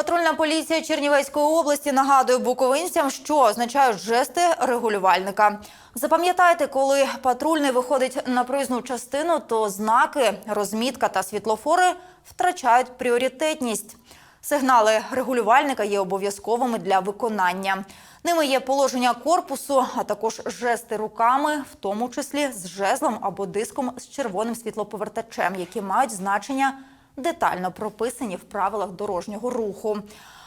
Патрульна поліція Чернівецької області нагадує буковинцям, що означають жести регулювальника. Запам'ятайте, коли патрульний виходить на проїзну частину, то знаки, розмітка та світлофори втрачають пріоритетність. Сигнали регулювальника є обов'язковими для виконання. Ними є положення корпусу, а також жести руками, в тому числі з жезлом або диском з червоним світлоповертачем, які мають значення детально прописані в правилах дорожнього руху.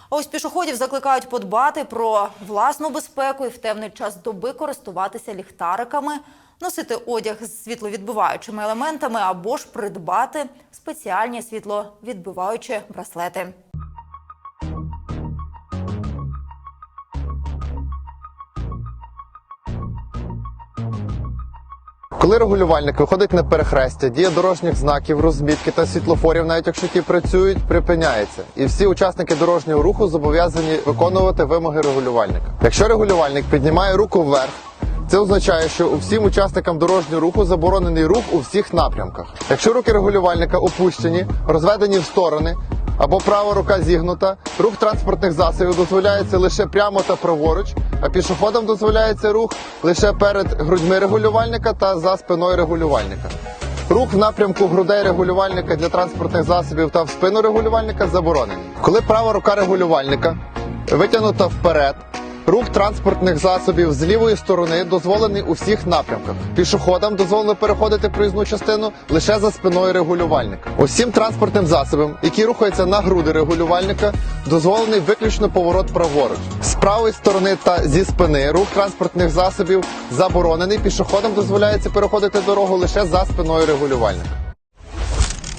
А ось пішоходів закликають подбати про власну безпеку і в темний час доби користуватися ліхтариками, носити одяг з світловідбиваючими елементами або ж придбати спеціальні світловідбиваючі браслети. Коли регулювальник виходить на перехрестя, дія дорожніх знаків, розмітки та світлофорів, навіть якщо ті працюють, припиняється. І всі учасники дорожнього руху зобов'язані виконувати вимоги регулювальника. Якщо регулювальник піднімає руку вверх, це означає, що усім учасникам дорожнього руху заборонений рух у всіх напрямках. Якщо руки регулювальника опущені, розведені в сторони або права рука зігнута, рух транспортних засобів дозволяється лише прямо та праворуч, а пішоходам дозволяється рух лише перед грудьми регулювальника та за спиною регулювальника. Рух в напрямку грудей регулювальника для транспортних засобів та в спину регулювальника заборонений. Коли права рука регулювальника витягнута вперед, рух транспортних засобів з лівої сторони дозволений у всіх напрямках. Пішоходам дозволено переходити проїзну частину лише за спиною регулювальника. Усім транспортним засобам, які рухаються на груди регулювальника, дозволений виключно поворот праворуч. З правої сторони та зі спини рух транспортних засобів заборонений. Пішоходам дозволяється переходити дорогу лише за спиною регулювальника.